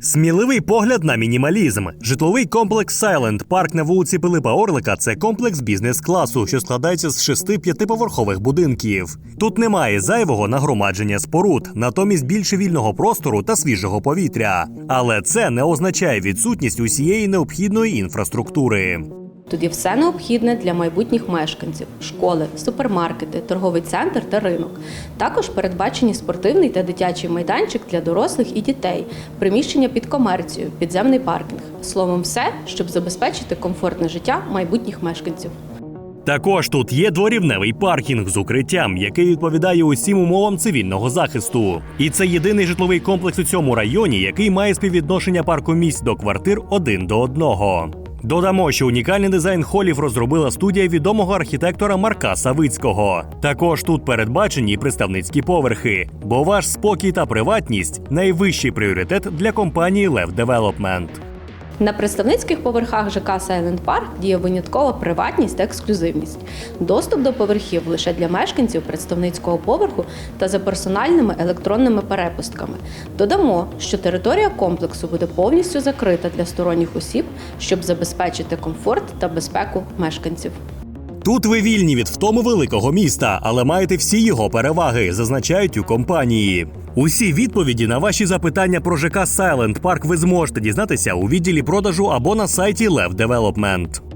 Сміливий погляд на мінімалізм. Житловий комплекс Silent Park на вулиці Пилипа Орлика це комплекс бізнес-класу, що складається з шести п'ятиповерхових будинків. Тут немає зайвого нагромадження споруд, натомість більше вільного простору та свіжого повітря. Але це не означає відсутність усієї необхідної інфраструктури. Тут є все необхідне для майбутніх мешканців: школи, супермаркети, торговий центр та ринок. Також передбачені спортивний та дитячий майданчик для дорослих і дітей, приміщення під комерцію, підземний паркінг. Словом, все, щоб забезпечити комфортне життя майбутніх мешканців. Також тут є дворівневий паркінг з укриттям, який відповідає усім умовам цивільного захисту. І це єдиний житловий комплекс у цьому районі, який має співвідношення парку місць до квартир один до одного. Додамо, що унікальний дизайн холів розробила студія відомого архітектора Марка Савицького. Також тут передбачені представницькі поверхи, бо ваш спокій та приватність найвищий пріоритет для компанії Лев Девелопмент. На представницьких поверхах ЖК Silent Park діє виняткова приватність та ексклюзивність. Доступ до поверхів лише для мешканців представницького поверху та за персональними електронними перепустками. Додамо, що територія комплексу буде повністю закрита для сторонніх осіб, щоб забезпечити комфорт та безпеку мешканців. Тут ви вільні від втому великого міста, але маєте всі його переваги, зазначають у компанії. Усі відповіді на ваші запитання про ЖК Silent Park ви зможете дізнатися у відділі продажу або на сайті Lev Development.